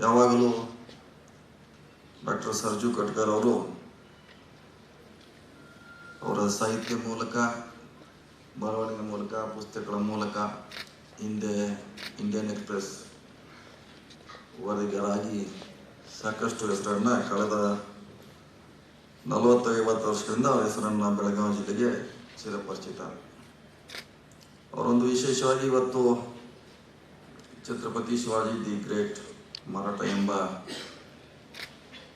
ಯಾವಾಗಲೂ ಡಾಕ್ಟರ್ ಸರ್ಜು ಕಟ್ಕರ್ ಅವರು ಅವರ ಸಾಹಿತ್ಯ ಮೂಲಕ, ಬರವಣಿಗೆ ಮೂಲಕ, ಪುಸ್ತಕಗಳ ಮೂಲಕ ಹಿಂದೆ ಇಂಡಿಯನ್ ಎಕ್ಸ್ಪ್ರೆಸ್ ವರದಿಗಾರಾಗಿ ಸಾಕಷ್ಟು ಹೆಸರನ್ನು ಕಳೆದ ನಲವತ್ತು ಐವತ್ತು ವರ್ಷದಿಂದ ಅವರ ಹೆಸರನ್ನು ಬೆಳಗಾವಿ ಜಿಲ್ಲೆಗೆ ಚಿರಪರಿಚಿತ ಅವರೊಂದು ವಿಶೇಷವಾಗಿ ಇವತ್ತು ಛತ್ರಪತಿ ಶಿವಾಜಿ ದಿ ಗ್ರೇಟ್ ಮರಾಠ ಎಂಬ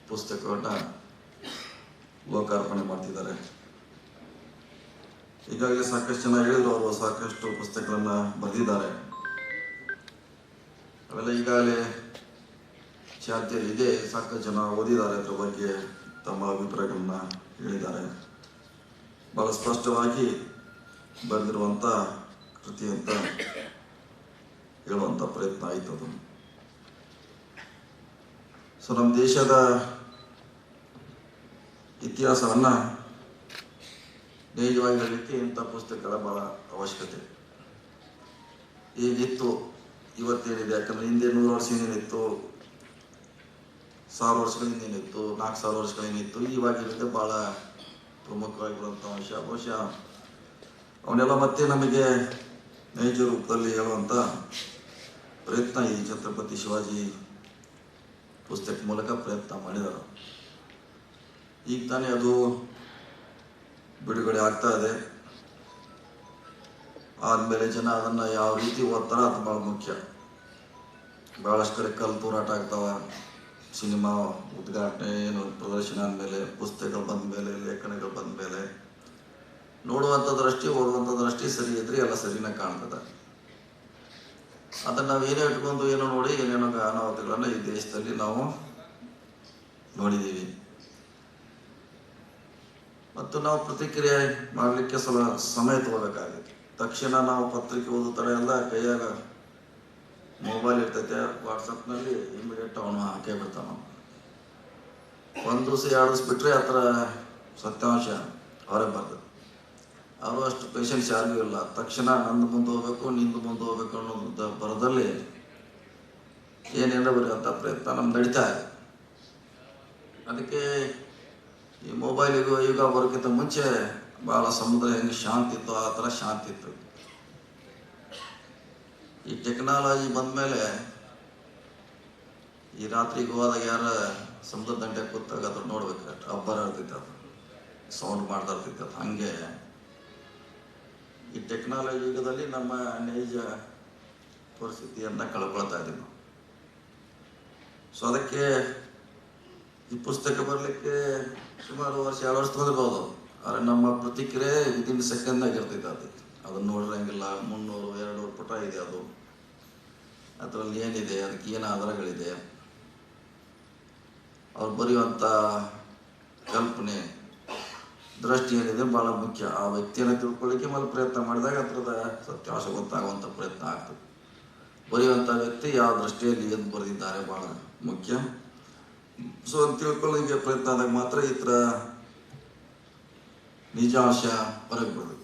ಪುಸ್ತಕವನ್ನು ಲೋಕಾರ್ಪಣೆ ಮಾಡ್ತಿದ್ದಾರೆ. ಈಗಾಗಲೇ ಸಾಕಷ್ಟು ಜನ ಹೇಳಿದ್ರು, ಅವರು ಸಾಕಷ್ಟು ಪುಸ್ತಕಗಳನ್ನು ಬರೆದಿದ್ದಾರೆ. ಅವೆಲ್ಲ ಈಗಾಗಲೇ ಚಾಲ್ತಿಯಲ್ಲಿ ಇದೆ, ಸಾಕಷ್ಟು ಜನ ಓದಿದ್ದಾರೆ, ಅದರ ಬಗ್ಗೆ ತಮ್ಮ ಅಭಿಪ್ರಾಯಗಳನ್ನ ಹೇಳಿದ್ದಾರೆ. ಬಹಳ ಸ್ಪಷ್ಟವಾಗಿ ಬರೆದಿರುವಂಥ ಕೃತಿ ಅಂತ ಹೇಳುವಂಥ ಪ್ರಯತ್ನ ಆಯ್ತು ಅದು ಸೊ ನಮ್ಮ ದೇಶದ ಇತಿಹಾಸವನ್ನು ನೈಜವಾಗಿ ಹೇಳಲಿಕ್ಕೆ ಇಂಥ ಪುಸ್ತಕಗಳ ಬಹಳ ಅವಶ್ಯಕತೆ. ಈಗಿತ್ತು ಇವತ್ತೇನಿದೆ? ಯಾಕಂದ್ರೆ ಹಿಂದೆ ನೂರು ವರ್ಷ ಹಿಂದೇನಿತ್ತು ಸಾವಿರ ವರ್ಷಗಳ ಹಿಂದೇನಿತ್ತು ನಾಲ್ಕು ಸಾವಿರ ವರ್ಷಗಳ ಇವಾಗ ಇವಾಗಿರುತ್ತೆ ಭಾಳ ಪ್ರಮುಖವಾಗಿರುವಂಥ ಅಂಶ. ಬಹುಶಃ ಅವನ್ನೆಲ್ಲ ಮತ್ತೆ ನಮಗೆ ನೈಜ ರೂಪದಲ್ಲಿ ಹೇಳುವಂಥ ಪ್ರಯತ್ನ ಈ ಛತ್ರಪತಿ ಶಿವಾಜಿ ಪುಸ್ತಕ ಮೂಲಕ ಪ್ರಯತ್ನ ಮಾಡಿದರು ಈಗ ತಾನೇ ಅದು ಬಿಡುಗಡೆ ಆಗ್ತಾ ಇದೆ. ಆದ್ಮೇಲೆ ಜನ ಅದನ್ನ ಯಾವ ರೀತಿ ಓದ್ತಾರ ಅದು ಬಹಳ ಮುಖ್ಯ. ಬಹಳಷ್ಟು ಕಡೆ ಕಲ್ಲು ತೂರಾಟ ಆಗ್ತಾವ. ಸಿನಿಮಾ ಉದ್ಘಾಟನೆ, ಏನು ಪ್ರದರ್ಶನ ಆದ್ಮೇಲೆ, ಪುಸ್ತಕಗಳು ಬಂದ ಮೇಲೆ ಲೇಖನಗಳು ಬಂದ ಮೇಲೆ ದೃಷ್ಟಿ ದೃಷ್ಟಿ ಸರಿ ಇದ್ರೆ ಎಲ್ಲ ಸರಿನ ಕಾಣ್ತದೆ. ಅದನ್ನ ನಾವು ಏನೇ ಇಟ್ಕೊಂಡು ಏನೋ ನೋಡಿ ಏನೇನೋ ಅನಾಹುತಗಳನ್ನ ಈ ದೇಶದಲ್ಲಿ ನಾವು ನೋಡಿದ್ದೀವಿ ಮತ್ತು ನಾವು ಪ್ರತಿಕ್ರಿಯೆ ಮಾಡಲಿಕ್ಕೆ ಸ್ವಲ್ಪ ಸಮಯ ತಗೋಬೇಕಾಗುತ್ತೆ. ತಕ್ಷಣ ನಾವು ಪತ್ರಿಕೆ ಓದುತ್ತಾರೆ ಎಲ್ಲ ಕೈಯಾಗ ಮೊಬೈಲ್ ಇರ್ತೈತೆ ವಾಟ್ಸಪ್ನಲ್ಲಿ ಇಮಿಡಿಯೇಟ್ ಅವನು ಹಾಕೇ ಬಿಡ್ತಾನ. ಒಂದು ದಿವಸ, ಎರಡು ದಿವಸ ಬಿಟ್ಟರೆ ಆ ಥರ ಸತ್ಯಾಂಶ ಅವರೇ ಬರ್ತದೆ ಅವರು ಅಷ್ಟು ಪೇಷನ್ಸ್ ಯಾರಿಗೂ ಇಲ್ಲ. ತಕ್ಷಣ ನಂದು ಮುಂದೆ ಹೋಗ್ಬೇಕು, ನಿಂದು ಮುಂದೆ ಹೋಗ್ಬೇಕು ಅನ್ನೋದು ಬರದಲ್ಲಿ ಏನೇನೋ ಬರೆಯುವಂಥ ಪ್ರಯತ್ನ ನಮ್ಮ ನಡೀತಾ ಇದೆ. ಅದಕ್ಕೆ ಈ ಮೊಬೈಲಿಗೂ ಯುಗ ಬರೋಕ್ಕಿಂತ ಮುಂಚೆ ಭಾಳ ಸಮುದ್ರ ಹೆಂಗೆ ಶಾಂತಿ ಇತ್ತು ಆ ಥರ ಶಾಂತಿ ಇತ್ತು. ಈ ಟೆಕ್ನಾಲಜಿ ಬಂದಮೇಲೆ ಈ ರಾತ್ರಿಗೆ ಹೋದಾಗ ಯಾರ ಸಮುದ್ರ ದಂಡೆ ಕೂತಾಗ ಅದ್ರ ನೋಡ್ಬೇಕು. ಅಬ್ಬರ ಇರ್ತೈತೆ ಅದು ಸೌಂಡ್ ಮಾಡ್ತಾ ಇರ್ತೈತೆ ಅದು ಹಂಗೆ ಈ ಟೆಕ್ನಾಲಜಿ ಯುಗದಲ್ಲಿ ನಮ್ಮ ನೈಜ ಪರಿಸ್ಥಿತಿಯನ್ನು ಕಳ್ಕೊಳ್ತಾ ಇದ್ದೀವಿ ನಾವು. ಸೊ ಅದಕ್ಕೆ ಈ ಪುಸ್ತಕ ಬರಲಿಕ್ಕೆ ಸುಮಾರು ವರ್ಷ, ಎರಡು ವರ್ಷ ತಗೊಂಡಿರ್ಬೋದು. ಆದರೆ ನಮ್ಮ ಪ್ರತಿಕ್ರಿಯೆ ವಿದಿನ್ ಸೆಕೆಂಡ್ನಾಗ ಇರ್ತೈತೆ ಅದು. ಅದನ್ನ ನೋಡಿರಂಗಿಲ್ಲ, ಮುನ್ನೂರು ಎರಡು ನೂರು ಪುಟ ಇದೆ ಅದು. ಅದರಲ್ಲಿ ಏನಿದೆ, ಅದಕ್ಕೆ ಏನು ಆಧಾರಗಳಿದೆ. ಅವ್ರು ಬರೆಯುವಂಥ ಕಲ್ಪನೆ ದೃಷ್ಟಿ ಏನಿದೆ ಬಹಳ ಮುಖ್ಯ. ಆ ವ್ಯಕ್ತಿಯನ್ನು ತಿಳ್ಕೊಳ್ಳಿಕ್ಕೆ ಮೇಲೆ ಪ್ರಯತ್ನ ಮಾಡಿದಾಗ ಅದರದ ಸತ್ಯಾಂಶ ಗೊತ್ತಾಗುವಂಥ ಪ್ರಯತ್ನ ಆಗ್ತದೆ. ಬರೆಯುವಂಥ ವ್ಯಕ್ತಿ ಯಾವ ದೃಷ್ಟಿಯಲ್ಲಿ ಏನು ಬರೆದಿದ್ದಾರೆ ಬಹಳ ಮುಖ್ಯ. ಸೊ ಅಂತ ತಿಳ್ಕೊಳ್ಳೋಕೆ ಪ್ರಯತ್ನ ಆದಾಗ ಮಾತ್ರ ಈ ಥರ ನಿಜಾಂಶ ಹೊರಗೆ ಬರ್ತದೆ.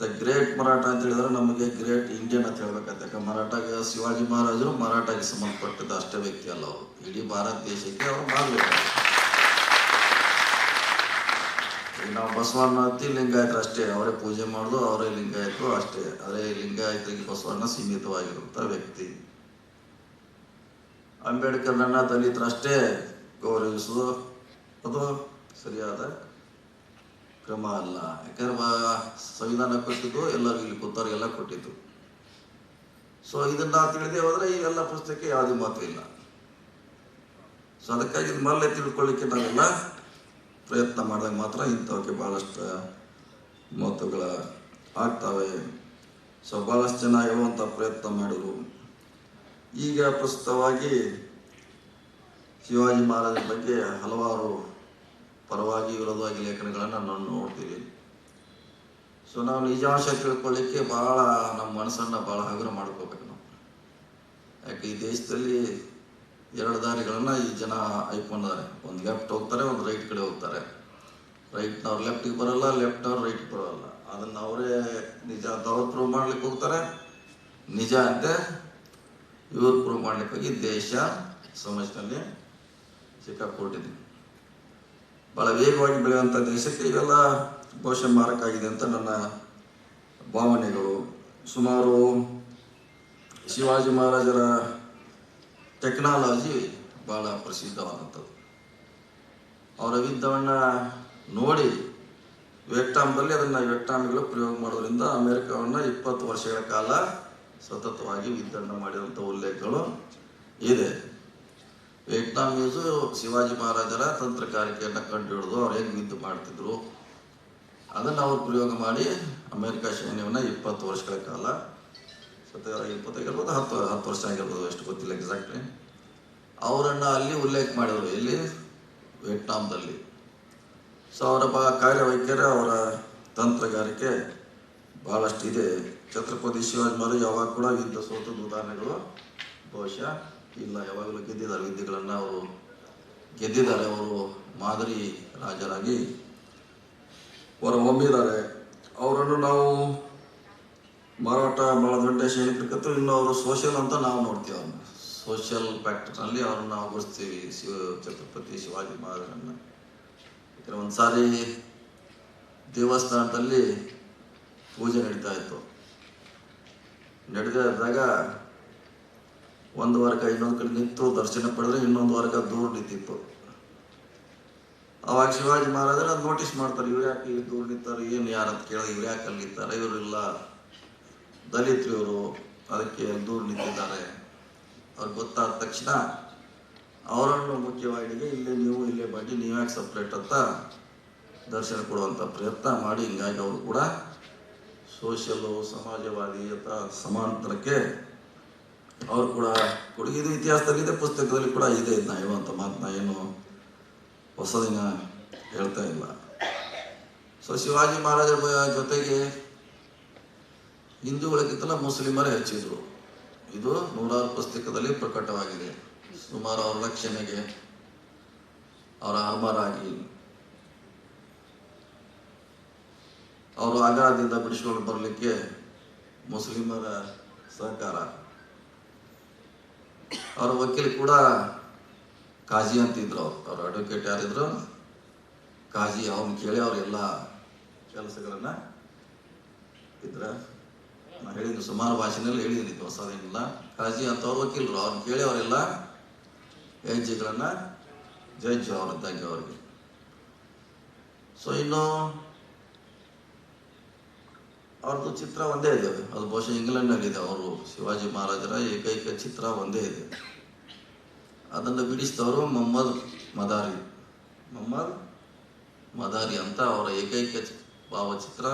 ದ ಗ್ರೇಟ್ ಮರಾಠ ಅಂತ ಹೇಳಿದ್ರೆ ನಮಗೆ ಗ್ರೇಟ್ ಇಂಡಿಯನ್ ಅಂತ ಹೇಳ್ಬೇಕಂತ ಯಾಕಂದ್ರೆ ಮರಾಠಾಗ ಶಿವಾಜಿ ಮಹಾರಾಜರು ಮರಾಠಾಗೆ ಸಂಬಂಧಪಟ್ಟಿದ್ದ ಅಷ್ಟೇ ವ್ಯಕ್ತಿ ಅಲ್ಲ ಅವರು. ಇಡೀ ಭಾರತ ದೇಶಕ್ಕೆ ಅವರು ಮಾಡಬೇಕು ಈಗ ನಾವು ಬಸವಣ್ಣ ಅತಿ ಲಿಂಗಾಯತರು ಅಷ್ಟೇ. ಅವರೇ ಪೂಜೆ ಮಾಡೋದು, ಅವರೇ ಲಿಂಗಾಯತರು ಅಷ್ಟೇ. ಅದೇ ಲಿಂಗಾಯತರಿಗೆ ಬಸವಣ್ಣ ಸೀಮಿತವಾಗಿರುವಂಥ ವ್ಯಕ್ತಿ. ಅಂಬೇಡ್ಕರ್ನನ್ನ ದಲಿತರು ಅಷ್ಟೇ. ಗೌರವಿಸೋದು ಅದು ಸರಿಯಾದ ಕ್ರಮ ಅಲ್ಲ. ಯಾಕಂದ್ರೆ ಸಂವಿಧಾನ ಕೊಟ್ಟಿದ್ದು ಎಲ್ಲರಿಗೂ ಇಲ್ಲಿ ಕೂತವ್ರಿಗೆಲ್ಲ ಕೊಟ್ಟಿದ್ದು. ಸೊ ಇದನ್ನ ತಿಳಿದೇ ಹೋದ್ರೆ ಈ ಎಲ್ಲ ಪುಸ್ತಕಕ್ಕೆ ಯಾವುದೇ ಮಹತ್ವ ಇಲ್ಲ. ಸೊ ಅದಕ್ಕಾಗಿ ಮೊದಲೇ ತಿಳ್ಕೊಳ್ಳಿಕ್ಕೆ ನಾವೆಲ್ಲ ಪ್ರಯತ್ನ ಮಾಡಿದಾಗ ಮಾತ್ರ ಇಂಥವಕ್ಕೆ ಭಾಳಷ್ಟು ಮಹತ್ವಗಳ ಆಗ್ತವೆ. ಸೊ ಭಾಳಷ್ಟು ಜನ ಇರುವಂಥ ಪ್ರಯತ್ನ ಮಾಡಿದ್ರು. ಈಗ ಪ್ರಸ್ತುತವಾಗಿ ಶಿವಾಜಿ ಮಹಾರಾಜರ ಬಗ್ಗೆ ಹಲವಾರು ಪರವಾಗಿ ವಿರೋಧವಾಗಿ ಲೇಖನಗಳನ್ನು ನಾನು ನೋಡ್ತೀವಿ ಸೊ ನಾವು ನಿಜಾಂಶ ತಿಳ್ಕೊಳ್ಳಿಕ್ಕೆ ಭಾಳ ನಮ್ಮ ಮನಸ್ಸನ್ನು ಭಾಳ ಹಗುರ ಮಾಡ್ಕೋಬೇಕು ನಾವು. ಯಾಕೆ ಈ ದೇಶದಲ್ಲಿ ಎರಡು ದಾರಿಗಳನ್ನು ಈ ಜನ ಐಕೊಂಡಿದ್ದಾರೆ ಒಂದು ಲೆಫ್ಟ್ ಹೋಗ್ತಾರೆ, ಒಂದು ರೈಟ್ ಕಡೆ ಹೋಗ್ತಾರೆ. ರೈಟ್ನವ್ರು ಲೆಫ್ಟಿಗೆ ಬರೋಲ್ಲ ಲೆಫ್ಟ್ನವ್ರು ರೈಟಿಗೆ ಬರೋಲ್ಲ. ಅದನ್ನು ಅವರೇ ನಿಜ ಅವ್ರು ಪ್ರೂವ್ ಮಾಡ್ಲಿಕ್ಕೆ ಹೋಗ್ತಾರೆ. ನಿಜ ಅಂತೆ ಇವ್ರು ಪ್ರೂವ್ ಮಾಡ್ಲಿಕ್ಕಾಗಿ ದೇಶ ಸಮಾಜದಲ್ಲಿ ಸಿಕ್ಕಾಕೊಟ್ಟಿದೆ ಭಾಳ ವೇಗವಾಗಿ ಬೆಳೆಯುವಂಥ ದೇಶಕ್ಕೆ ಇವೆಲ್ಲ ಘೋಷ ಮಾರಕ ಆಗಿದೆ ಅಂತ ನನ್ನ ಭಾವನೆಗಳು. ಸುಮಾರು ಶಿವಾಜಿ ಮಹಾರಾಜರ ಟೆಕ್ನಾಲಜಿ ಭಾಳ ಪ್ರಸಿದ್ಧವಾದಂಥದ್ದು. ಅವರ ವಿದ್ಯವನ್ನು ನೋಡಿ ವಿಯೆಟ್ನಾಂದಲ್ಲಿ ಅದನ್ನು ವಿಯೆಟ್ನಾಮಿಗಳು ಪ್ರಯೋಗ ಮಾಡೋದ್ರಿಂದ ಅಮೆರಿಕವನ್ನು ಇಪ್ಪತ್ತು ವರ್ಷಗಳ ಕಾಲ ಸತತವಾಗಿ ಯುದ್ಧವನ್ನು ಮಾಡಿರುವಂಥ ಉಲ್ಲೇಖಗಳು ಇದೆ. ವಿಯೆಟ್ನಾಂ ನ್ಯೂಸು ಶಿವಾಜಿ ಮಹಾರಾಜರ ತಂತ್ರಗಾರಿಕೆಯನ್ನು ಕಂಡು ಹಿಡಿದು ಅವ್ರು ಹೆಂಗೆ ಯುದ್ಧ ಮಾಡ್ತಿದ್ರು. ಅದನ್ನು ಅವ್ರು ಪ್ರಯೋಗ ಮಾಡಿ ಅಮೆರಿಕ ಸೈನ್ಯವನ್ನು ಇಪ್ಪತ್ತು ವರ್ಷಗಳ ಕಾಲ ಸತ ಇಪ್ಪತ್ತಾಗಿರ್ಬೋದು ಹತ್ತು ಹತ್ತು ವರ್ಷ ಆಗಿರ್ಬೋದು ಎಷ್ಟು ಗೊತ್ತಿಲ್ಲ ಎಕ್ಸಾಕ್ಟ್ಲಿ ಅವರನ್ನು ಅಲ್ಲಿ ಉಲ್ಲೇಖ ಮಾಡಿದರು ಇಲ್ಲಿ ವಿಯೆಟ್ನಾಂದಲ್ಲಿ ಸೊ ಅವರ ಬ, ಕಾರ್ಯವೈಖರಿ, ಅವರ ತಂತ್ರಗಾರಿಕೆ ಭಾಳಷ್ಟು ಇದೆ ಛತ್ರಪತಿ ಶಿವಾಜಿ ಮಹಾರಾಜ್ ಯಾವಾಗ ಕೂಡ ಯುದ್ಧ ಸೋತದ ಉದಾಹರಣೆಗಳು ಬಹುಶಃ ಇಲ್ಲ. ಯಾವಾಗಲೂ ಗೆದ್ದಿದ್ದಾರೆ, ವಿದ್ಯೆಗಳನ್ನು ಅವರು ಗೆದ್ದಿದ್ದಾರೆ, ಅವರು ಮಾದರಿ ರಾಜರಾಗಿ ಹೊರ ಹೊಮ್ಮಿದ್ದಾರೆ ಅವರನ್ನು ನಾವು ಮಾರಾಟ ಭಾಳ ದೊಡ್ಡ ಸೈನಿಕರಿಗತ್ತು ಇನ್ನು ಅವರು ಸೋಷಿಯಲ್ ಅಂತ ನಾವು ನೋಡ್ತೀವಿ ಅವ್ರನ್ನ. ಸೋಷಿಯಲ್ ಫ್ಯಾಕ್ಟರ್ನಲ್ಲಿ ಅವ್ರನ್ನ ನಾವು ಗುರುಸ್ತೀವಿ ಶಿವ ಛತ್ರಪತಿ ಶಿವಾಜಿ ಮಹಾರಾಜನ್ನ ಯಾಕಂದ್ರೆ ಒಂದು ಸಾರಿ ದೇವಸ್ಥಾನದಲ್ಲಿ ಪೂಜೆ ನಡೀತಾ ಇತ್ತು. ನಡೆದಾಗ ಒಂದು ವರ್ಗ ಇನ್ನೊಂದು ಕಡೆ ನಿಂತು ದರ್ಶನ ಪಡೆದ್ರೆ ಇನ್ನೊಂದು ವರ್ಗ ದೂರ ನಿಂತಿತ್ತು. ಅವಾಗ ಶಿವಾಜಿ ಮಹಾರಾಜರು ಅದು ನೋಟಿಸ್ ಮಾಡ್ತಾರೆ ಇವ್ರು ಯಾಕೆ ಇಲ್ಲಿ ದೂರ ನಿಂತಾರೆ, ಏನು ಅಂತ ಕೇಳಿದ್ರೆ ಇವ್ರು ಯಾಕೆ ನಿಂತಾರೆ, ಇವರೆಲ್ಲ ದಲಿತರು ಅದಕ್ಕೆ ದೂರು ನಿಂತಿದ್ದಾರೆ. ಅವ್ರಿಗೆ ಗೊತ್ತಾದ ತಕ್ಷಣ ಅವರನ್ನು ಮುಖ್ಯವಾಹಿನಿಗೆ ಇಲ್ಲೇ ನೀವು ಇಲ್ಲೇ ಬಡ್ಡಿ ನೀವು ಯಾಕೆ ಸಪ್ರೇಟ್ ಅಂತ ದರ್ಶನ ಕೊಡುವಂಥ ಪ್ರಯತ್ನ ಮಾಡಿ. ಹಿಂಗಾಗಿ ಅವರು ಕೂಡ ಸೋಷಿಯಲ್ಲು ಸಮಾಜವಾದಿ ಅಥವಾ ಸಮಾಂತರಕ್ಕೆ ಅವರು ಕೂಡ ಕೊಡುಗೆ ಇದು. ಇತಿಹಾಸದಲ್ಲಿದೆ, ಪುಸ್ತಕದಲ್ಲಿ ಕೂಡ ಇದೆ. ಇದನ್ನ ಹೇಳುವಂಥ ಮಾತನ್ನ ಏನು ಹೊಸದಿನ ಹೇಳ್ತಾ ಇಲ್ಲ. ಸೊ ಶಿವಾಜಿ ಮಹಾರಾಜರ ಜೊತೆಗೆ ಹಿಂದೂಗಳಿಗಿಂತಲೂ ಮುಸ್ಲಿಮರೇ ಹೆಚ್ಚಿದ್ರು. ಇದು ನೂರಾರು ಪುಸ್ತಕದಲ್ಲಿ ಪ್ರಕಟವಾಗಿದೆ. ಸುಮಾರು ಅವರ ರಕ್ಷಣೆಗೆ ಅವರ ಆಗಿ ಅವರು ಆಗ್ರಹದಿಂದ ಬಿಡಿಸ್ಕೊಂಡು ಬರಲಿಕ್ಕೆ ಮುಸ್ಲಿಮರ ಸಹಕಾರ. ಅವರ ವಕೀಲ್ ಕೂಡ ಕಾಜಿ ಅಂತಿದ್ರು. ಅವ್ರು ಅವ್ರ ಅಡ್ವೊಕೇಟ್ ಯಾರಿದ್ರು? ಕಾಜಿ ಅವ್ರನ್ನ ಕೇಳಿ ಅವರೆಲ್ಲ ಕೆಲಸಗಳನ್ನ ಇದ್ರ. ನಾ ಹೇಳಿದ್ದೀನಿ ಸುಮಾರು ಭಾಷೆನಲ್ಲಿ ಹೇಳಿದ್ದೀನಿ, ಇದು ಹೊಸದೇನಿಲ್ಲ. ಕಾಜಿ ಅಂತ ಅವ್ರ ವಕೀಲರು ಅವ್ರನ್ನ ಕೇಳಿ ಅವರೆಲ್ಲ ಹೆಜ್ಜೆಗಳನ್ನ ಅವ್ರ ಅವರಿದ್ದಂಗೆ ಅವ್ರಿಗೆ. ಸೊ ಇನ್ನು ಅವ್ರದ್ದು ಚಿತ್ರ ಒಂದೇ ಇದೆ. ಅದು ಬಹುಶಃ ಇಂಗ್ಲೆಂಡ್ನಲ್ಲಿದೆ. ಅವರು ಶಿವಾಜಿ ಮಹಾರಾಜರ ಏಕೈಕ ಚಿತ್ರ ಒಂದೇ ಇದೆ. ಅದನ್ನು ಬಿಡಿಸಿದವರು ಮೊಹಮ್ಮದ್ ಮದಾರಿ. ಮೊಹಮ್ಮದ್ ಮದಾರಿ ಅಂತ ಅವರ ಏಕೈಕ ಭಾವಚಿತ್ರ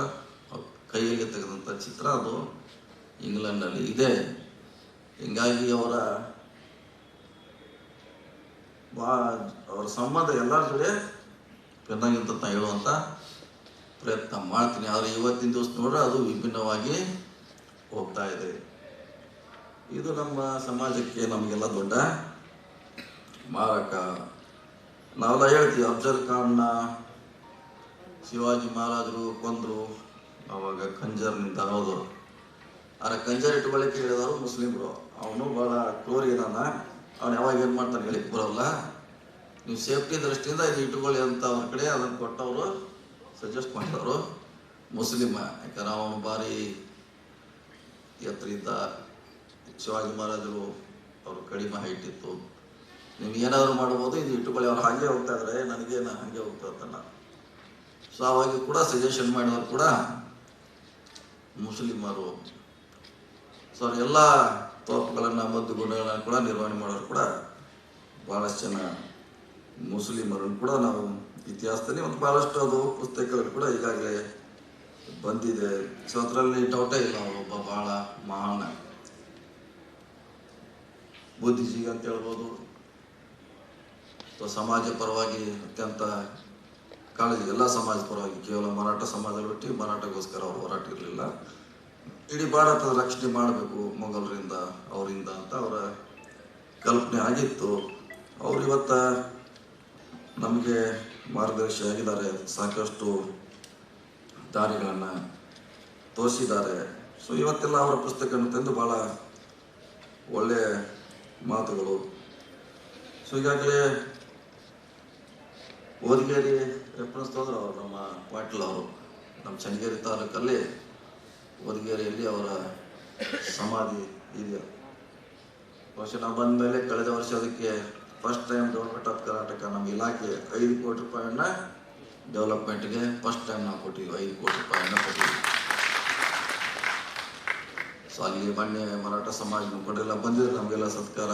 ಕೈಯಲ್ಲಿ ತೆಗೆದಂಥ ಚಿತ್ರ ಅದು ಇಂಗ್ಲೆಂಡಲ್ಲಿ ಇದೆ. ಹಿಂಗಾಗಿ ಅವರ ಬಾ, ಅವರ ಸಂಬಂಧ ಎಲ್ಲರ ಜೊತೆ ಪೆನ್ನಾಗಿಂತ ನಾನು ಹೇಳುವಂಥ ಪ್ರಯತ್ನ ಮಾಡ್ತೀನಿ. ಆದರೆ ಇವತ್ತಿನ ದಿವಸ ನೋಡ್ರೆ ಅದು ವಿಭಿನ್ನವಾಗಿ ಹೋಗ್ತಾ ಇದೆ. ಇದು ನಮ್ಮ ಸಮಾಜಕ್ಕೆ ನಮಗೆಲ್ಲ ದೊಡ್ಡ ಮಾರಕ. ನಾವೆಲ್ಲ ಹೇಳ್ತೀವಿ, ಅಫ್ಜಲ್ ಖಾನ್ನ, ಶಿವಾಜಿ ಮಹಾರಾಜರು ಕೊಂದರು. ಅವಾಗ ಖಂಜರ್ನಿಂದ ಹೌದು. ಆದ್ರೆ ಕಂಜರ್ ಇಟ್ಕೊಳ್ಳಿಕ್ಕೆ ಹೇಳಿದವರು ಮುಸ್ಲಿಮ್ರು. ಅವನು ಭಾಳ ಕ್ಲೋರಿ ಇದಾನ. ಅವನು ಯಾವಾಗ ಏನು ಮಾಡ್ತಾನೆ ಹೇಳಿಕ್ ಬರೋಲ್ಲ. ನೀವು ಸೇಫ್ಟಿ ದೃಷ್ಟಿಯಿಂದ ಇದು ಇಟ್ಕೊಳ್ಳಿ ಅಂತ ಅವ್ರ ಕಡೆ ಅದನ್ನು ಕೊಟ್ಟವರು ಸಜೆಸ್ಟ್ ಮಾಡಿದವರು ಮುಸ್ಲಿಮ. ಯಾಕಂದ್ರೆ ಅವನು ಬಾರಿ ಎತ್ತರಿಂದ ಶಿವಾಜಿ ಮಹಾರಾಜರು ಅವರು ಕಡಿಮೆ ಹೈಟ್ ಇತ್ತು. ನೀವು ಏನಾದರೂ ಮಾಡ್ಬೋದು, ಇದು ಇಟ್ಕೊಳ್ಳಿ. ಅವ್ರು ಹಾಗೆ ಹೋಗ್ತಾ ಇದ್ರೆ. ನನಗೇನು ಹಾಗೆ ಹೋಗ್ತಾ ಇರ್ತಾನ ಸೊ ಅವಾಗ ಕೂಡ ಸಜೆಷನ್ ಮಾಡಿದವರು ಕೂಡ ಮುಸ್ಲಿಮರು. ಸೊ ಎಲ್ಲ ತೋಪುಗಳನ್ನು, ಮದ್ದು ಗುಣಗಳನ್ನು ಕೂಡ ನಿರ್ವಹಣೆ ಮಾಡೋರು ಕೂಡ ಭಾಳಷ್ಟು ಜನ ಮುಸ್ಲಿಮರನ್ನು ಕೂಡ ನಾವು ಇತಿಹಾಸದಲ್ಲಿ ಒಂದು ಭಾಳಷ್ಟು ಅದು ಪುಸ್ತಕಗಳು ಕೂಡ ಈಗಾಗಲೇ ಬಂದಿದೆ. ಸೊ ಅದರಲ್ಲಿ ಡೌಟೇ ಇಲ್ಲ ಅವರು ಒಬ್ಬ ಭಾಳ ಮಹಾನ್. ಬುದ್ಧಿಜೀವಿ ಅಂತ ಹೇಳ್ಬೋದು. ಸೊ ಸಮಾಜ ಪರವಾಗಿ ಅತ್ಯಂತ ಕಾಳಜಿ ಎಲ್ಲ ಸಮಾಜ ಪರವಾಗಿ ಕೇವಲ ಮರಾಠ ಸಮಾಜ ಬಿಟ್ಟು ಮರಾಠಗೋಸ್ಕರ ಅವರು ಹೋರಾಟ ಇರಲಿಲ್ಲ ಇಡೀ ಭಾರತದ ರಕ್ಷಣೆ ಮಾಡಬೇಕು ಮೊಘಲರಿಂದ, ಅವರಿಂದ ಅಂತ ಅವರ ಕಲ್ಪನೆ ಆಗಿತ್ತು. ಅವರು ಇವತ್ತ ನಮಗೆ ಮಾರ್ಗದರ್ಶಿ ಆಗಿದ್ದಾರೆ, ಸಾಕಷ್ಟು ದಾರಿಗಳನ್ನು ತೋರಿಸಿದ್ದಾರೆ. ಸೊ ಇವತ್ತೆಲ್ಲ ಅವರ ಪುಸ್ತಕವನ್ನು ತಂದು ಭಾಳ ಒಳ್ಳೆಯ ಮಾತುಗಳು. ಸೊ ಈಗಾಗಲೇ ಓದಿಗೇರಿ ರೆಫರೆನ್ಸ್ ತೊಂದ್ರೆ ಅವರು ನಮ್ಮ ಪಾಟೀಲ್ ಅವರು, ನಮ್ಮ ಚನ್ನಗಿರಿ ತಾಲೂಕಲ್ಲಿ ಹೊದಗೇರಿಯಲ್ಲಿ ಅವರ ಸಮಾಧಿ ಇದೆ. ಬಹುಶಃ ನಾವು ಬಂದ ಮೇಲೆ ಕಳೆದ ವರ್ಷ ಅದಕ್ಕೆ first time government of Karnataka ನಮ್ಮ ಇಲಾಖೆ ಐದು ಕೋಟಿ ರೂಪಾಯಿಯನ್ನ ಡೆವಲಪ್ಮೆಂಟ್ಗೆ ಫಸ್ಟ್ ಟೈಮ್ ನಾವು ಕೊಟ್ಟಿದ್ವಿ ಐದು ಕೋಟಿ ರೂಪಾಯಿಯನ್ನ ಕೊಟ್ಟಿದ್ವಿ ಸೊ ಅಲ್ಲಿ ಮೊನ್ನೆ ಮರಾಠ ಸಮಾಜ ಮುಖಂಡರೆಲ್ಲ ಬಂದಿದ್ರು, ನಮಗೆಲ್ಲ ಸತ್ಕಾರ,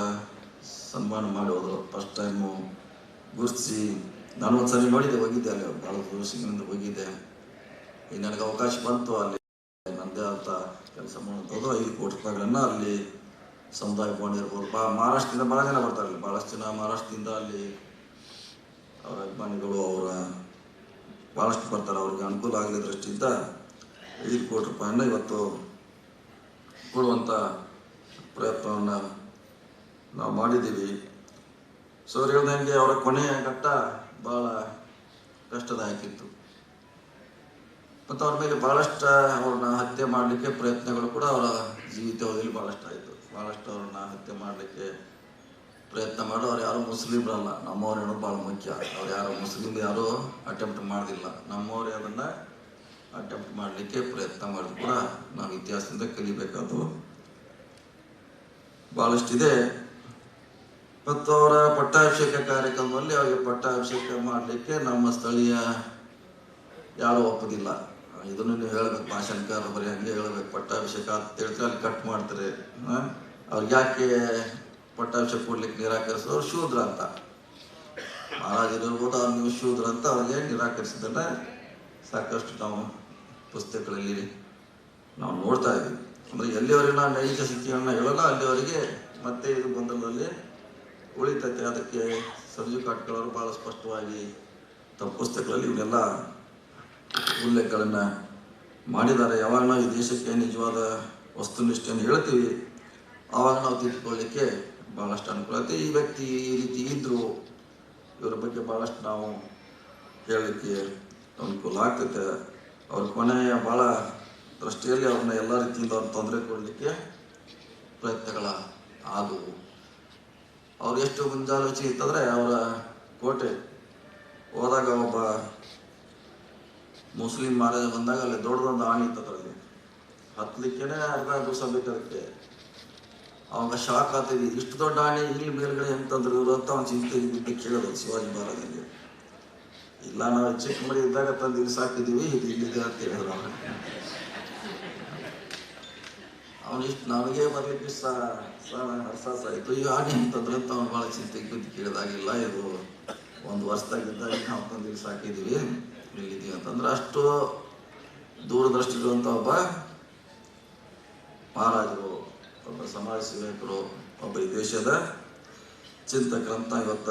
ಸನ್ಮಾನ ಮಾಡಿ ಹೋದ್ರು. ಫಸ್ಟ್ ಟೈಮು ಗುರುತಿಸಿ ನಾನು ಒಂದ್ಸರಿ ನೋಡಿದ್ದೆ ಹೋಗಿದ್ದೆ ಅಲ್ಲಿ. ಭಾಳ ವರ್ಷಗಳಿಂದ ಹೋಗಿದ್ದೆ. ಈಗ ನನಗೆ ಅವಕಾಶ ಬಂತು ಅಲ್ಲಿ. ನನ್ನದೇ ಅಂತ ಕೆಲಸ ಮಾಡುವಂಥದ್ದು. ಐದು ಕೋಟಿ ರೂಪಾಯಿಗಳನ್ನು ಅಲ್ಲಿ ಸಮುದಾಯ ಬಾ, ಮಹಾರಾಷ್ಟ್ರದಿಂದ ಭಾಳ ಜನ ಬರ್ತಾರೆ ಅಲ್ಲಿ. ಭಾಳಷ್ಟು ಜನ ಮಹಾರಾಷ್ಟ್ರದಿಂದ ಅಲ್ಲಿ ಅವರ ಅಭಿಮಾನಿಗಳು, ಅವರ ಭಾಳಷ್ಟು ಬರ್ತಾರೆ. ಅವ್ರಿಗೆ ಅನುಕೂಲ ಆಗಲಿ ದೃಷ್ಟಿಯಿಂದ ಐದು ಕೋಟಿ ರೂಪಾಯಿನ ಇವತ್ತು ಕೊಡುವಂಥ ಪ್ರಯತ್ನವನ್ನು ನಾವು ಮಾಡಿದ್ದೀವಿ. ಸೊ ಅವ್ರು ಅವರ ಕೊನೆಯ ಘಟ್ಟ ಭಾಳ ಕಷ್ಟದಾಯಕಿತ್ತು. ಮತ್ತು ಅವ್ರ ಮೇಲೆ ಭಾಳಷ್ಟು ಅವ್ರನ್ನ ಹತ್ಯೆ ಮಾಡಲಿಕ್ಕೆ ಪ್ರಯತ್ನಗಳು ಕೂಡ ಅವರ ಜೀವಿತಾವಧಿಯಲ್ಲಿ ಭಾಳಷ್ಟು ಆಯಿತು. ಭಾಳಷ್ಟು ಅವ್ರನ್ನ ಹತ್ಯೆ ಮಾಡಲಿಕ್ಕೆ ಪ್ರಯತ್ನ ಮಾಡಿ ಅವ್ರು ಯಾರು ಮುಸ್ಲಿಮ್ರಲ್ಲ. ನಮ್ಮವ್ರು ಹೇಳೋದು ಭಾಳ ಮುಖ್ಯ. ಅವ್ರು ಯಾರು ಮುಸ್ಲಿಮ್ ಯಾರು ಅಟೆಂಪ್ಟ್ ಮಾಡೋದಿಲ್ಲ. ನಮ್ಮವ್ರು ಅದನ್ನು ಅಟೆಂಪ್ಟ್ ಮಾಡಲಿಕ್ಕೆ ಪ್ರಯತ್ನ ಮಾಡಿದ್ರು ಕೂಡ ನಾವು ಇತಿಹಾಸದಿಂದ ಕಲಿಬೇಕಾದವು ಭಾಳಷ್ಟಿದೆ ಮತ್ತು ಅವರ ಪಟ್ಟಾಭಿಷೇಕ ಕಾರ್ಯಕ್ರಮದಲ್ಲಿ ಅವರಿಗೆ ಪಟ್ಟಾಭಿಷೇಕ ಮಾಡಲಿಕ್ಕೆ ನಮ್ಮ ಸ್ಥಳೀಯ ಯಾರೂ ಒಪ್ಪದಿಲ್ಲ. ಇದನ್ನು ನೀವು ಹೇಳ್ಬೇಕು ಭಾಷಣಕಾರ ಬರೀ ಹಂಗೆ ಹೇಳ್ಬೇಕು, ಪಟ್ಟಾಭಿಷೇಕ ಅಂತ ಹೇಳ್ತಾರೆ, ಅಲ್ಲಿ ಕಟ್ ಮಾಡ್ತಾರೆ? ಅವ್ರಿಗೆ ಯಾಕೆ ಪಟ್ಟಾಭಿಷೇಕ ಕೊಡ್ಲಿಕ್ಕೆ ನಿರಾಕರಿಸಿದವ್ರು ಶೂದ್ರ ಅಂತ. ಮಹಾರಾಜರು ಇರ್ಬೋದು ಅವ್ರು ನೀವು ಶೂದ್ರ ಅಂತ ಅವ್ರಿಗೆ ನಿರಾಕರಿಸಿದ್ದನ್ನ ಸಾಕಷ್ಟು ನಾವು ಪುಸ್ತಕಗಳಲ್ಲಿ ನಾವು ನೋಡ್ತಾ ಇದ್ದೀವಿ. ಅಂದರೆ ಎಲ್ಲಿವರೆಗೆ ನಾವು ನೈಜ ಸ್ಥಿತಿಯನ್ನು ಹೇಳಲ್ಲ, ಅಲ್ಲಿವರೆಗೆ ಮತ್ತೆ ಇದು ಗೊಂದಲದಲ್ಲಿ ಉಳಿತೈತೆ ಅದಕ್ಕೆ ಸರ್ಜು ಕಾಟ್ಗಳವರು ಭಾಳ ಸ್ಪಷ್ಟವಾಗಿ ತಮ್ಮ ಪುಸ್ತಕಗಳಲ್ಲಿ ಇವನ್ನೆಲ್ಲ ಉಲ್ಲೇಖಗಳನ್ನು ಮಾಡಿದ್ದಾರೆ. ಯಾವಾಗ ನಾವು ಈ ದೇಶಕ್ಕೆ ನಿಜವಾದ ವಸ್ತುನಿಷ್ಠೆಯನ್ನು ಹೇಳ್ತೀವಿ, ಆವಾಗ ನಾವು ತಿಳ್ಕೊಳ್ಳಿಕ್ಕೆ ಭಾಳಷ್ಟು ಅನುಕೂಲತೆ ಈ ವ್ಯಕ್ತಿ ಈ ರೀತಿ ಇದ್ದರು ಇವರ ಬಗ್ಗೆ ಭಾಳಷ್ಟು ನಾವು ಹೇಳಲಿಕ್ಕೆ ಅನುಕೂಲ ಆಗ್ತೈತೆ. ಅವ್ರ ಕೊನೆಯ ಭಾಳ ದೃಷ್ಟಿಯಲ್ಲಿ ಅವ್ರನ್ನ ಎಲ್ಲ ರೀತಿಯಿಂದ ಅವ್ರ ತೊಂದರೆ ಕೊಡಲಿಕ್ಕೆ ಪ್ರಯತ್ನಗಳ ಆದವು ಅವ್ರು ಎಷ್ಟು ಮುಂಜಾಲೋಚನೆ ಇತ್ತಂದರೆ ಅವರ ಕೋಟೆ ಹೋದಾಗ ಒಬ್ಬ ಮುಸ್ಲಿಂ ಮಹಾರಾಜ ಬಂದಾಗ ಅಲ್ಲಿ ದೊಡ್ಡದೊಂದು ಆಣಿ ಇತ್ತು ಅದರಲ್ಲಿ. ಹತ್ಲಿಕ್ಕೇನೆ ಅರ್ಧ ದಿವಸ ಬೇಕಾದಕ್ಕೆ ಅವಾಗ ಶಾಕ್ ಆಗ್ತಿದ್ವಿ, ಇಷ್ಟು ದೊಡ್ಡ ಆಣಿ ಇಲ್ಲಿ ಮೇಲ್ಗಡೆ ಎಂತಂದ್ರೆ ತಂದ್ರು ಇವರು ಅಂತ ಅವ್ನು ಚಿಂತೆ ಬಿಟ್ಟು ಕೇಳೋದು ಶಿವಾಜಿ ಮಹಾರಾಜನಿಗೆ. ಇಲ್ಲ, ನಾವು ಚಿಕ್ಕ ಮರಿ ಇದ್ದಾಗ ತಂದು ಇಲ್ಲಿ ಸಾಕಿದ್ದೀವಿ, ಇದು ಇಲ್ಲಿದೆ ಅಂತ ಹೇಳಿದ್ರು ಅವನು ಅವನು ಇಷ್ಟು ನಮಗೆ ಬರಲಿಕ್ಕೆ ಸ ಹರ್ಸಾಸ ಆಯಿತು ಆಗಿನ ಅಂತಂದ್ರೆ ಅಂತ ಅವ್ನು ಭಾಳ ಚಿಂತೆ ಕೂತು ಕೇಳಿದಾಗಿಲ್ಲ. ಇದು ಒಂದು ವರ್ಷದಾಗಿದ್ದಾಗ ನಾವು ತಂದಿಗೆ ಸಾಕಿದ್ದೀವಿ ಇಲ್ಲಿದ್ದೀವಿ ಅಂತಂದ್ರೆ ಅಷ್ಟು ದೂರದೃಷ್ಟಿರುವಂಥ ಒಬ್ಬ ಮಹಾರಾಜರು, ಒಬ್ಬ ಸಮಾಜ ಸೇವಕರು, ಒಬ್ಬ ಈ ದೇಶದ ಚಿಂತಕರಂತ ಇವತ್ತ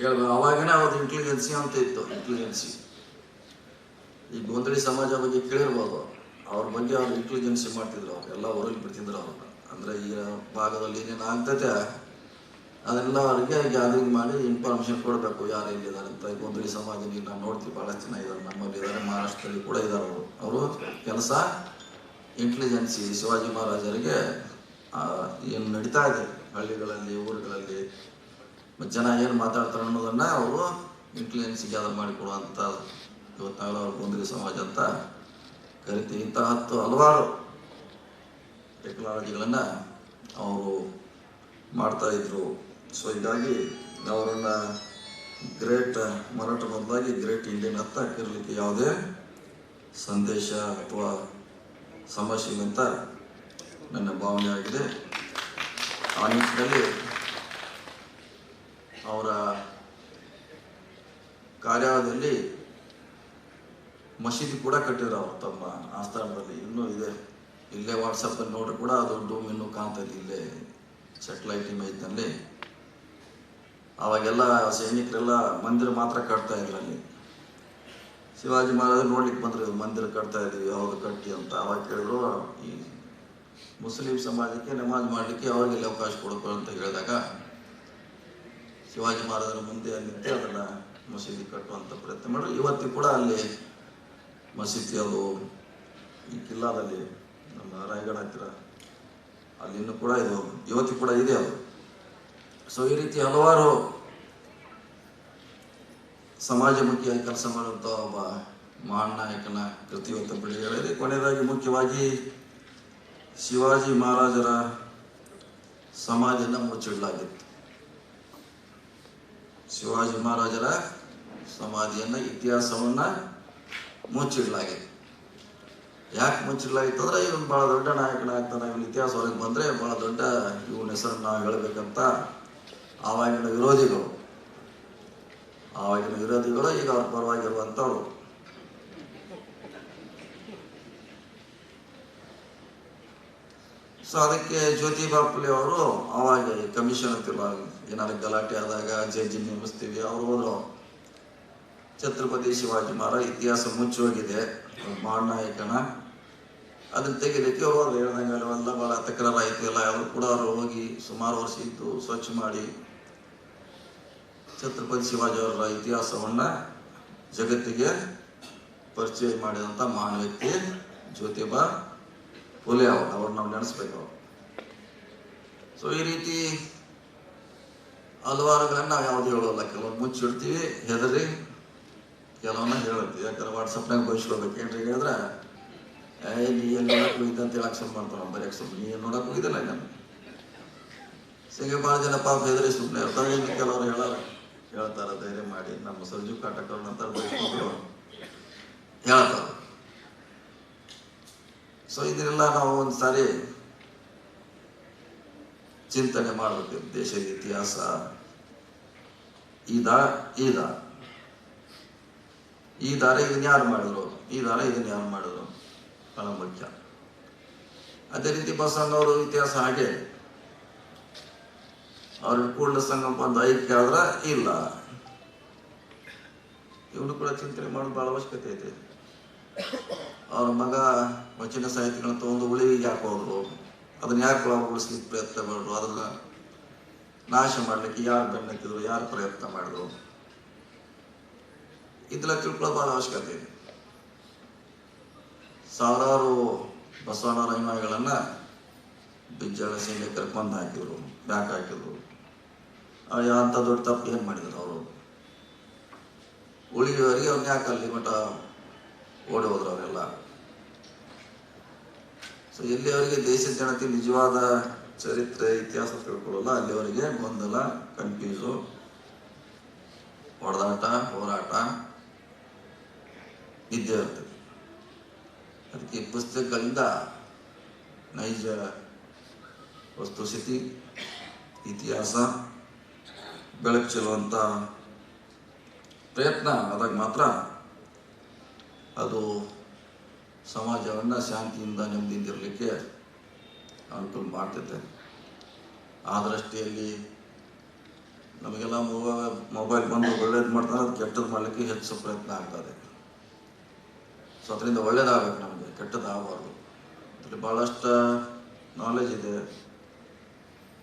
ಹೇಳ್ಬೇಕು ಅವಾಗನೇ ಅವ್ರದ್ದು ಇಂಟೆಲಿಜೆನ್ಸಿ ಅಂತ ಇತ್ತು. ಇಂಟೆಲಿಜೆನ್ಸಿ ಈ ಗೊಂದಳಿ ಸಮಾಜ ಬಗ್ಗೆ ಕೇಳಿರ್ಬೋದು. ಅವ್ರ ಬಗ್ಗೆ ಅವ್ರು ಇಂಟೆಲಿಜೆನ್ಸಿ ಮಾಡ್ತಿದ್ರು. ಅವ್ರು ಎಲ್ಲ ಹೊರಗೆ ಬಿಡ್ತಿದ್ರು ಅವ್ರನ್ನ. ಅಂದರೆ ಈಗ ಭಾಗದಲ್ಲಿ ಏನೇನು ಆಗ್ತೈತೆ, ಅದೆಲ್ಲ ಅವರಿಗೆ ಗ್ಯಾದರಿಂಗ್ ಮಾಡಿ ಇನ್ಫಾರ್ಮೇಷನ್ ಕೊಡಬೇಕು. ಯಾರು ಎಲ್ಲಿದ್ದಾರೆ ಅಂತ. ಈ ಸಮಾಜ ಸಮಾಜದಲ್ಲಿ ನಾವು ನೋಡ್ತೀವಿ ಭಾಳ ಜನ ಇದ್ದಾರೆ ನಮ್ಮಲ್ಲಿ ಇದ್ದಾರೆ ಮಹಾರಾಷ್ಟ್ರದಲ್ಲಿ ಕೂಡ ಇದ್ದಾರೆ ಅವರು. ಅವರು ಕೆಲಸ ಇಂಟೆಲಿಜೆನ್ಸಿ ಶಿವಾಜಿ ಮಹಾರಾಜರಿಗೆ ಏನು ನಡೀತಾ ಇದೆ ಹಳ್ಳಿಗಳಲ್ಲಿ, ಊರುಗಳಲ್ಲಿ. ಜನ ಏನು ಮಾತಾಡ್ತಾರೆ ಅನ್ನೋದನ್ನು ಅವರು ಇಂಟೆಲಿಜೆನ್ಸ್ ಗ್ಯಾದರ್ ಮಾಡಿಕೊಡುವಂಥ ಇವತ್ತು ನಾವೆಲ್ಲ ಒಂದು ಸಮಾಜ ಅಂತ ಕರಿತೀವಿ. ಇಂತಹ ಹತ್ತು ಹಲವಾರು ಟೆಕ್ನಾಲಜಿಗಳನ್ನು ಅವರು ಮಾಡ್ತಾ ಇದ್ರು. ಸೊ ಹೀಗಾಗಿ ಅವರನ್ನು ಗ್ರೇಟ್ ಮರಾಠ ಬಂದಾಗಿ ಗ್ರೇಟ್ ಇಂಡಿಯನ್ ಅಂತ ಕರೀಲಿಕ್ಕೆ ಯಾವುದೇ ಸಂದೇಶ ಅಥವಾ ಸಮಸ್ಯೆ ಅಂತ ನನ್ನ ಭಾವನೆ ಆಗಿದೆ. ಆ ನಿಟ್ಟಿನಲ್ಲಿ ಅವರ ಕಾರ್ಯಾಲಯದಲ್ಲಿ ಮಸೀದಿ ಕೂಡ ಕಟ್ಟಿದ್ರು ಅವರು ತಮ್ಮ ಆಸ್ಥಾನದಲ್ಲಿ. ಇನ್ನೂ ಇದೆ. ಇಲ್ಲೇ ವಾಟ್ಸಪ್ಪಲ್ಲಿ ನೋಡ್ರಿ ಕೂಡ ಅದು ಡೂಮ್ ಇನ್ನೂ ಕಾಣ್ತದೆ ಇಲ್ಲೇ ಸೆಟ್ಲೈಟ್ ಇಮೇಜ್ನಲ್ಲಿ ಅವಾಗೆಲ್ಲ ಸೈನಿಕರೆಲ್ಲ ಮಂದಿರ ಮಾತ್ರ ಕಟ್ತಾ ಇದ್ರು ಅಲ್ಲಿ ಶಿವಾಜಿ ಮಹಾರಾಜ್ ನೋಡ್ಲಿಕ್ಕೆ ಬಂದ್ರು ಮಂದಿರ ಕಟ್ತಾ ಇದೀವಿ ಯಾವ್ದು ಕಟ್ಟಿ ಅಂತ. ಅವಾಗ ಕೇಳಿದ್ರು, ಈ ಮುಸ್ಲಿಂ ಸಮಾಜಕ್ಕೆ ನಮಾಜ್ ಮಾಡಲಿಕ್ಕೆ ಅವ್ರಿಗೆ ಅವಕಾಶ ಕೊಡಬೇಕು ಅಂತ ಹೇಳಿದಾಗ, ಶಿವಾಜಿ ಮಹಾರಾಜರ ಮುಂದೆ ನಿಂತೆ ಅದನ್ನ ಮಸೀದಿ ಕಟ್ಟುವಂಥ ಪ್ರಯತ್ನ ಮಾಡಿದ್ರು. ಇವತ್ತಿಗೂ ಕೂಡ ಅಲ್ಲಿ ಮಸೀದಿ ಅದು ಈ ಕಿಲ್ಲಾದಲ್ಲಿ ನಮ್ಮ ರಾಯಗಢ ಹತ್ತಿರ. ಕೂಡ ಇದು ಯುವತಿ ಕೂಡ ಇದೆ ಅದು. ಸೊ ಈ ರೀತಿ ಹಲವಾರು ಸಮಾಜಮುಖಿಯಾಗಿ ಕೆಲಸ ಮಾಡುವಂಥ ಒಬ್ಬ ಮಹಾನ್ ನಾಯಕನ ಕೃತಿವಂತ ಬೆಳೆಗಳಿದೆ ಕೊನೆಯದಾಗಿ ಮುಖ್ಯವಾಗಿ ಶಿವಾಜಿ ಮಹಾರಾಜರ ಸಮಾಧಿಯನ್ನು ಮುಚ್ಚಿಡಲಾಗಿತ್ತು. ಶಿವಾಜಿ ಮಹಾರಾಜರ ಸಮಾಧಿಯನ್ನು ಇತಿಹಾಸವನ್ನು ಮುಚ್ಚಿಡಲಾಗಿತ್ತು ಯಾಕೆ ಮುಚ್ಚಿಡಲಾಗಿತ್ತು ಅಂದ್ರೆ ಇವನು ಭಾಳ ದೊಡ್ಡ ನಾಯಕನಾಗ್ತಾನೆ ಇವನ ಇತಿಹಾಸ ಹೊರಗೆ ಬಂದರೆ ಭಾಳ ದೊಡ್ಡ ಇವನ ಹೆಸರನ್ನು ನಾವು ಹೇಳಬೇಕಂತ ಆವಾಗಿನ ವಿರೋಧಿಗಳು. ಆವಾಗಿನ ವಿರೋಧಿಗಳು, ಈಗ ಅವ್ರ ಪರವಾಗಿರುವಂಥವ್ರು. ಸೊ ಅದಕ್ಕೆ ಜ್ಯೋತಿ ಬಾಪುಲಿ ಅವರು ಅವಾಗ ಕಮಿಷನ್ ಅಂತಿಲ್ಲ ಏನಾದ್ರು ಗಲಾಟೆ ಆದಾಗ, ಜಡ್ಜಿ ನೇಮಿಸ್ತೀವಿ, ಅವರು ಹೋದ್ರು. ಛತ್ರಪತಿ ಶಿವಾಜಿ ಮಹಾರಾಜ ಇತಿಹಾಸ ಮುಚ್ಚೋಗಿದೆ. ನಾಯಕನ. ಅದನ್ನ ತೆಗಿಲಿಕ್ಕೆ ಅವರು ಹೇಳ್ದಂಗೆ ಅಲ್ಲವಲ್ಲ ಭಾಳ ತಕರಾರಾಯಿತು. ಎಲ್ಲ ಅವರು ಕೂಡ ಅವರು ಹೋಗಿ ಸುಮಾರು ವರ್ಷ ಇದ್ದು ಸ್ವಚ್ಛ ಮಾಡಿ ಛತ್ರಪತಿ ಶಿವಾಜಿ ಅವರ ಇತಿಹಾಸವನ್ನ ಜಗತ್ತಿಗೆ ಪರಿಚಯ ಮಾಡಿದಂಥ ಮಹಾನ್ ವ್ಯಕ್ತಿ ಜ್ಯೋತಿಬಾ ಫುಲೆ ಅವರು. ಅವ್ರು ನಾವು ನೆನೆಸ್ಬೇಕು ಸೊ ಈ ರೀತಿ ಹಲವಾರುಗಳನ್ನ ನಾವು ಯಾವ್ದು ಹೇಳೋಲ್ಲ. ಕೆಲವೊಂದು ಮುಚ್ಚಿಡ್ತೀವಿ ಹೆದರಿ ಕೆಲವನ್ನ ಹೇಳುತ್ತೆ ಯಾಕಂದ್ರೆ ವಾಟ್ಸಪ್ನಾಗ ಬಯಸ್ಕೋಬೇಕು ಏನ್ರಿ ಹೇಳಿದ್ರೆ, ಏ ನೀ ಎಲ್ಲಿ ನೋಡಕ್ ಹೋಗಿದ್ದೆ ಅಂತ ಹೇಳಕ್ ಶುರು ಮಾಡ್ತಾವ ಬರೀ ಸ್ವಲ್ಪ ನೀ ಏನ್ ನೋಡಕ್ ಹೋಗಿದ್ದಿಲ್ಲ ನಾನು ಸಿಂಗೆ, ಭಾಳ ಜನ ಪಾಪ ಹೆದರಿ ಸುಮ್ಮನೆ ಇರ್ತಾರೆ. ಇನ್ನು ಕೆಲವರು ಹೇಳಾರ ಹೇಳ್ತಾರ ಧೈರ್ಯ ಮಾಡಿ, ನಮ್ಮ ಸಂಜು ಕಾಟಕವ್ರ ಅಂತ ಬಯಸ್ಕೊಂಡು ಹೇಳ್ತಾರ. ಸೊ ಇದನ್ನೆಲ್ಲ ನಾವು ಒಂದ್ಸಾರಿ ಚಿಂತನೆ ಮಾಡಬೇಕು. ದೇಶದ ಇತಿಹಾಸ ಇದ ದಾ ಈ ದಾರ ಇದನ್ನ ಯಾರು ಮಾಡಿದ್ರು? ಈ ದಾರ ಇದನ್ನ ಯಾರು ಮಾಡಿದ್ರು? ಬಹಳ ಮುಖ್ಯ. ಅದೇ ರೀತಿ ಬಸವಣ್ಣವರು ಇತಿಹಾಸ ಹಾಗೆ. ಅವ್ರ ಕೂಡಲ ಸಂಗಮ ಒಂದು ಐಕ್ಯ ಆದ್ರ ಇಲ್ಲ. ಇವನು ಕೂಡ ಚಿಂತನೆ ಮಾಡೋದು ಬಹಳ ಅವಶ್ಯಕತೆ ಐತೆ. ಅವ್ರ ಮಗ ವಚನ ಸಾಹಿತ್ಯಗಳನ್ನ ತಗೊಂಡು ಉಳಿವಿಗೆ ಯಾಕೆ ಹೋದ್ರು ಅದನ್ನ ಯಾಕೆ ಉಳಿಸ್ಲಿಕ್ಕೆ ಪ್ರಯತ್ನ ಮಾಡಿದ್ರು? ಅದನ್ನ ನಾಶ ಮಾಡ್ಲಿಕ್ಕೆ ಯಾರು ಬೆನ್ನತ್ತಿದ್ರು? ಯಾರು ಪ್ರಯತ್ನ ಮಾಡಿದ್ರು? ಇದೆಲ್ಲ ತಿಳ್ಕೊಳ್ಳೋ ಬಹಳ ಅವಶ್ಯಕತೆ ಇದೆ. ಸಾವಿರಾರು ಬಸವಣ್ಣ ಅಭಿಮಾನಿಗಳನ್ನ ಬಿಜ್ಜಳ ಸೇನೆ ಕರ್ಕೊಂಡು ಹಾಕಿದ್ರು, ಬ್ಯಾಕ್ ಹಾಕಿದ್ರು. ಅಂತ ದೊಡ್ಡ ತಪ್ಪು ಏನು ಮಾಡಿದ್ರು ಅವರು? ಉಳಿದವರಿಗೆ ಅವ್ರನ್ನ ಯಾಕೆ ಅಲ್ಲಿ ಮಠ ಓಡಿ ಹೋದ್ರು ಅವರೆಲ್ಲ? ಸೊ ಇಲ್ಲಿಯವರಿಗೆ ದೇಶದ ಜನತೆ ನಿಜವಾದ ಚರಿತ್ರೆ, ಇತಿಹಾಸ ತಿಳ್ಕೊಳ್ಳಲ್ಲ ಅಲ್ಲಿವರೆಗೆ ಗೊಂದಲ ಕನ್ಫ್ಯೂಸು ಹೊಡೆದಾಟ, ಹೋರಾಟ. ಇದ್ದೇ ಇರ್ತದೆ ಅದಕ್ಕೆ ಪುಸ್ತಕಗಳಿಂದ ನೈಜ ವಸ್ತುಸ್ಥಿತಿ ಇತಿಹಾಸ, ಬೆಳಕು ಚೆಲ್ಲುವಂಥ ಪ್ರಯತ್ನ ಆದಾಗ ಮಾತ್ರ ಅದು ಸಮಾಜವನ್ನು ಶಾಂತಿಯಿಂದ ನೆಮ್ಮದಿಯಿಂದ ಇರಲಿಕ್ಕೆ ಅನುಕೂಲ ಮಾಡ್ತೈತೆ. ಆ ದೃಷ್ಟಿಯಲ್ಲಿ ನಮಗೆಲ್ಲ ಮೊಬೈಲ್ ಮೊಬೈಲ್ ಬಂದು ಒಳ್ಳೇದು ಮಾಡ್ತಾರೆ ಅದು ಕೆಟ್ಟದ್ದು ಮಾಡಲಿಕ್ಕೆ ಹೆಚ್ಚು ಪ್ರಯತ್ನ ಆಗ್ತದೆ. ಸೊ ಅದರಿಂದ ಒಳ್ಳೇದಾಗಬೇಕು ನಮಗೆ, ಕೆಟ್ಟದಾಗಬಾರ್ದು. ಅದರಲ್ಲಿ ಭಾಳಷ್ಟು ನಾಲೆಜ್ ಇದೆ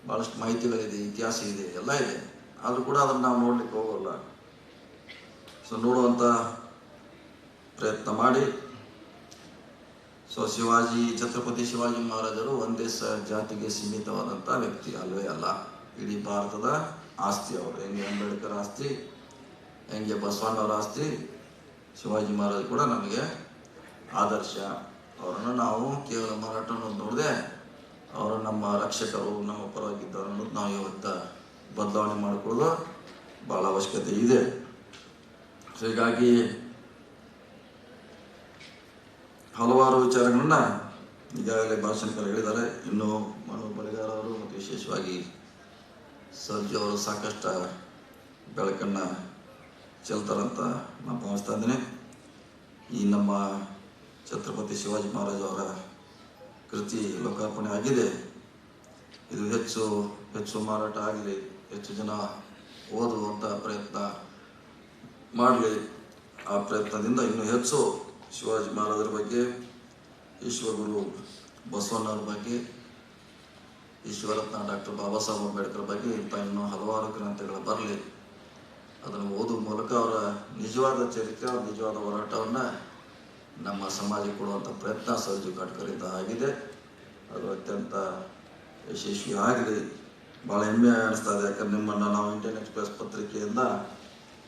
ಭಾಳಷ್ಟು ಮಾಹಿತಿಗಳಿದೆ, ಇತಿಹಾಸ ಇದೆ, ಎಲ್ಲ ಇದೆ. ಆದರೂ ಕೂಡ ಅದನ್ನು ನಾವು ನೋಡಲಿಕ್ಕೆ ಹೋಗೋಲ್ಲ. ಸೊ ನೋಡುವಂಥ ಪ್ರಯತ್ನ ಮಾಡಿ. ಸೊ ಶಿವಾಜಿ, ಛತ್ರಪತಿ ಶಿವಾಜಿ ಮಹಾರಾಜರು ಒಂದೇ ಸ ಜಾತಿಗೆ ಸೀಮಿತವಾದಂಥ ವ್ಯಕ್ತಿ ಅಲ್ವೇ ಅಲ್ಲ. ಇಡೀ ಭಾರತದ ಆಸ್ತಿ ಅವರು. ಹೆಂಗೆ ಅಂಬೇಡ್ಕರ್ ಆಸ್ತಿ ಹೆಂಗೆ ಬಸವಣ್ಣವರ ಆಸ್ತಿ, ಶಿವಾಜಿ ಮಹಾರಾಜ್ ಕೂಡ ನಮಗೆ ಆದರ್ಶ. ಅವರನ್ನು ನಾವು ಕೇವಲ ಮಾರಾಟ ಅನ್ನೋದು ನೋಡದೆ, ಅವರು ನಮ್ಮ ರಕ್ಷಕರು, ನಮ್ಮ ಪರವಾಗಿದ್ದವರು ಅನ್ನೋದು ನಾವು ಇವತ್ತು ಬದಲಾವಣೆ ಮಾಡಿಕೊಳ್ಳೋದು ಭಾಳ ಅವಶ್ಯಕತೆ ಇದೆ. ಹೀಗಾಗಿ ಹಲವಾರು ವಿಚಾರಗಳನ್ನು ಈಗಾಗಲೇ ಭಾಷಣಕರು ಹೇಳಿದ್ದಾರೆ. ಇನ್ನು ಮನು ಬಳಿಗಾರ ಅವರು ಮತ್ತು ವಿಶೇಷವಾಗಿ ಸರ್ಜು ಅವರು ಸಾಕಷ್ಟು ಬೆಳಕನ್ನು ಚೆಲ್ತಾರಂತ ನಾನು ಭಾವಿಸ್ತಾ ಇದ್ದೀನಿ. ಈ ನಮ್ಮ ಛತ್ರಪತಿ ಶಿವಾಜಿ ಮಹಾರಾಜ ಅವರ ಕೃತಿ ಲೋಕಾರ್ಪಣೆ ಆಗಿದೆ. ಇದು ಹೆಚ್ಚು ಹೆಚ್ಚು ಮಾರಾಟ ಆಗಲಿ ಹೆಚ್ಚು ಜನ ಓದುವಂಥ ಪ್ರಯತ್ನ ಮಾಡಲಿ. ಆ ಪ್ರಯತ್ನದಿಂದ ಇನ್ನೂ ಹೆಚ್ಚು ಶಿವಾಜಿ ಮಹಾರಾಜರ ಬಗ್ಗೆ, ಈಶ್ವರಗುರು ಬಸವಣ್ಣವ್ರ ಬಗ್ಗೆ ಈಶ್ವರತ್ನ ಡಾಕ್ಟರ್ ಬಾಬಾ ಸಾಹೇಬ್ ಅಂಬೇಡ್ಕರ್ ಬಗ್ಗೆ ಇಂಥ ಇನ್ನೂ ಹಲವಾರು ಗ್ರಂಥಗಳು ಬರಲಿ. ಅದನ್ನು ಓದುವ ಮೂಲಕ ಅವರ ನಿಜವಾದ ಚರಿತ್ರೆ, ನಿಜವಾದ ಹೋರಾಟವನ್ನು ನಮ್ಮ ಸಮಾಜಕ್ಕೆ ಕೊಡುವಂಥ ಪ್ರಯತ್ನ ಸರ್ಜು ಕಾಟ್ಕರಿಂದ ಆಗಿದೆ. ಅದು ಅತ್ಯಂತ ಯಶಸ್ವಿ ಆಗಲಿ ಭಾಳ ಹೆಮ್ಮೆ ಅನಿಸ್ತಾ ಇದೆ. ಯಾಕಂದ್ರೆ ನಿಮ್ಮನ್ನು ನಾವು ಇಂಡಿಯನ್ ಎಕ್ಸ್ಪ್ರೆಸ್ ಪತ್ರಿಕೆಯಿಂದ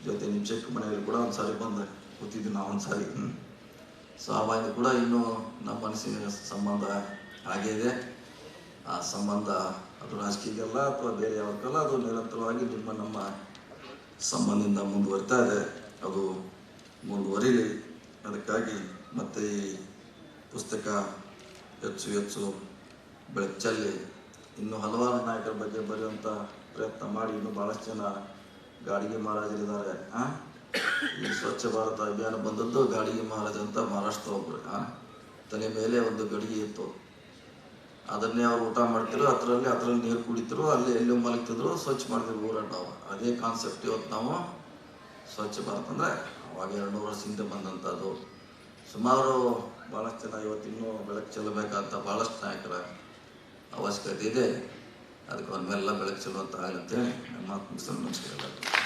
ಜೊತೆ ನಿಮ್ಮ ಚೆಕ್ ಮನೆಯಲ್ಲಿ ಕೂಡ ಒಂದು ಸಾರಿ ಬಂದು ನಾವು ಒಂದು ಸಾರಿ. ಸೊ ಕೂಡ ಇನ್ನೂ ನಮ್ಮ ಮನಸ್ಸಿನ ಸಂಬಂಧ ಹಾಗೇ ಇದೆ. ಆ ಸಂಬಂಧ ಅದು ರಾಜಕೀಯಕ್ಕೆಲ್ಲ ಅಥವಾ ಬೇರೆ ಯಾವಕ್ಕೆಲ್ಲ ಅದು ನಿರಂತರವಾಗಿ ನಿಮ್ಮ ನಮ್ಮ ಸಂಬಂಧದಿಂದ ಮುಂದುವರಿತಾ ಇದೆ. ಅದು ಮುಂದುವರಿಲಿ. ಅದಕ್ಕಾಗಿ ಮತ್ತೆ ಈ ಪುಸ್ತಕ ಹೆಚ್ಚು ಹೆಚ್ಚು ಬೆಳಕು ಇನ್ನೂ ಹಲವಾರು ನಾಯಕರ ಬಗ್ಗೆ ಬರೆಯುವಂಥ ಪ್ರಯತ್ನ ಮಾಡಿ ಇನ್ನೂ ಭಾಳಷ್ಟು ಜನ ಗಾಡಿಗೆ ಮಹಾರಾಜರಿದ್ದಾರೆ, ಆ? ಈ ಸ್ವಚ್ಛ ಭಾರತ ಅಭಿಯಾನ ಬಂದದ್ದು ಗಾಡಿಗೆ ಮಹಾರಾಜ ಅಂತ ಮಹಾರಾಷ್ಟ್ರ ಒಬ್ಬರು ಆ? ತಲೆ ಮೇಲೆ ಒಂದು ಗಡಿಗೆ ಇತ್ತು ಅದನ್ನೇ ಅವ್ರು ಊಟ ಮಾಡ್ತಿದ್ರು ಅದರಲ್ಲಿ ಅದರಲ್ಲಿ ನೀರು ಕುಡಿತರು ಅಲ್ಲಿ ಎಲ್ಲೂ ಮಲಗ್ತಿದ್ರು, ಸ್ವಚ್ಛ ಮಾಡಿದ್ರು ಊರಾಟ ಅದೇ ಕಾನ್ಸೆಪ್ಟ್ ಇವತ್ತು ನಾವು ಸ್ವಚ್ಛ ಭಾರತ ಅಂದರೆ ಅವಾಗ ಎರಡು ನೂರು ವರ್ಷ ಹಿಂದೆ ಬಂದಂಥದ್ದು ಸುಮಾರು ಭಾಳಷ್ಟು ಜನ ಇವತ್ತಿನ್ನೂ ಬೆಳಕು ಚೆಲ್ಲಬೇಕಂತ ಭಾಳಷ್ಟು ನಾಯಕರ ಅವಶ್ಯಕತೆ ಇದೆ. ಅದಕ್ಕೆ ಮೇಲೆಲ್ಲ ಬೆಳಕು ಚೆಲ್ಲುವಂತ ಆಗಲಿ ಅಂತೇಳಿ ನಮ್ಮ ಮಾತು ನಮಸ್ಕಾರ